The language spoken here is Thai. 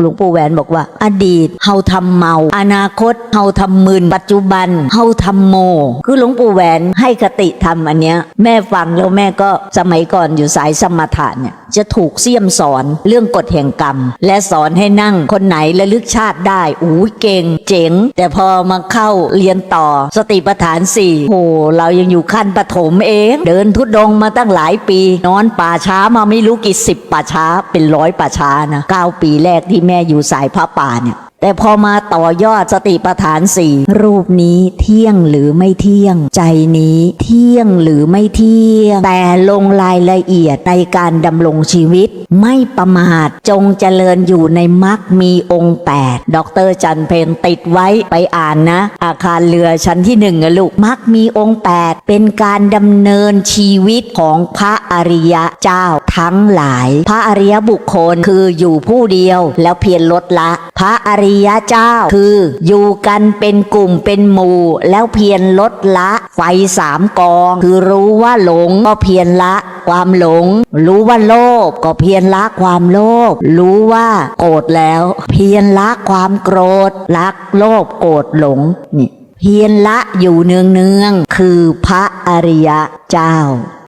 หลวงปู่แหวนบอกว่า อดีตเฮาทำเมา อนาคตเฮาทำมึนปัจจุบันเฮาทำโม คือหลวงปู่แหวนให้คติธรรมอันเนี้ยแม่ฟังแล้วแม่ก็สมัยก่อนอยู่สายสมถะเนี่ยจะถูกเสี่ยมสอนเรื่องกฎแห่งกรรม และสอนให้นั่งคนไหนระลึกชาติได้อู้ยเก่ง เจ๋ง แต่พอมาเข้าเรียนต่อสติปัฏฐานสี่โหเรายังอยู่ขั้นปฐมเอง เดินทุดดงค์มาตั้งหลายปี นอนป่าช้ามาไม่รู้กี่สิบป่าช้าเป็นร้อยป่าช้านะเก้าปีแรกที่แม่อยู่สายพระป่าเนี่ย แต่พอมาต่อยอดสติปัฏฐานสี่รูปนี้เที่ยงหรือไม่เที่ยง ใจนี้เที่ยงหรือไม่เที่ยง แต่ลงรายละเอียดในการดำรงชีวิต ไม่ประมาทจงเจริญอยู่ในมรรคมีองค์แปดดรจันเพนติดไว้ไปอ่านนะ อาคารเรือชั้นที่หนึ่งลูกมรรคมีองค์แปดเป็นการดำเนินชีวิตของพระอริยะเจ้าทั้งหลาย พระอริยบุคคลคืออยู่ผู้เดียวแล้วเพียรลดละ พระอริริยะเจ้า คืออยู่กันเป็นกลุ่มเป็นหมู่ แล้วเพียรลดละไฟสามกอง คือรู้ว่าหลงก็เพียรละความหลง รู้ว่าโลภก็เพียรละความโลภรู้ว่าโกรธแล้ว เพียรละความโกรธละโลภโกรธหลงนี่เพียรละอยู่เนืองเนืองคือพระอริยะเจ้า